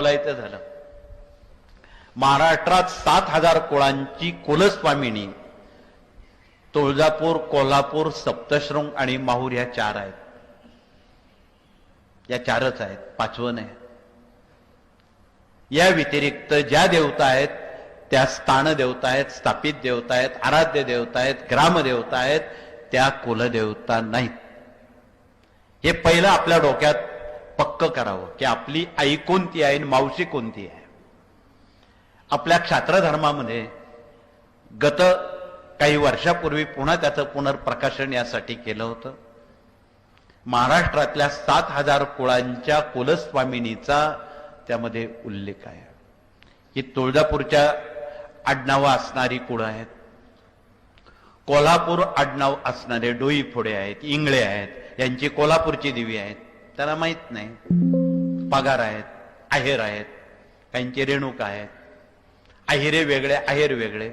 बोलायचं झालं. महाराष्ट्रात सात हजार कुळांची कुलस्वामिनी तुळजापूर कोल्हापूर सप्तशृंग आणि माहूर या चार आहेत. या चारच आहेत पाचवं नाही. या व्यतिरिक्त ज्या देवता आहेत त्या स्थान देवता आहेत स्थापित देवता आहेत आराध्य देवता आहेत ग्रामदेवता आहेत त्या कुलदेवता नाहीत. हे पहिलं आपल्या डोक्यात पक्क करावं की आपली आई कोणती आहे आणि मावशी कोणती आहे. आपल्या क्षात्रधर्मामध्ये गत काही वर्षापूर्वी पुन्हा त्याचं पुनर्प्रकाशन यासाठी केलं होतं. महाराष्ट्रातल्या सात हजार कुळांच्या कुलस्वामिनीचा त्यामध्ये उल्लेख आहे. ही तुळजापूरच्या आडनावं असणारी कुळं आहेत. कोल्हापूर आडनाव असणारे डोई फोडे आहेत इंगळे आहेत यांची कोल्हापूरची देवी आहेत. त्याला माहीत नाही. पगार आहेत आहेर आहेत काहींचे रेणूक आहेत. अहिरे वेगळे आहेर वेगळे.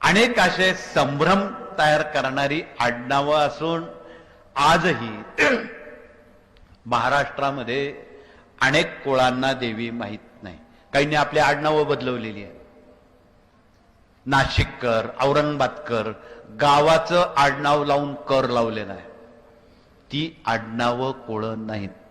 अनेक असे संभ्रम तयार करणारी आडनावं असून आजही महाराष्ट्रामध्ये अनेक कुळांना देवी माहीत नाही. काहींनी आपली आडनावं बदलवलेली आहे नाशिककर औरंगाबादकर गावाचं आडनाव लावून कर लावलेलं आहे. ती आडनावं कोळं नाहीत.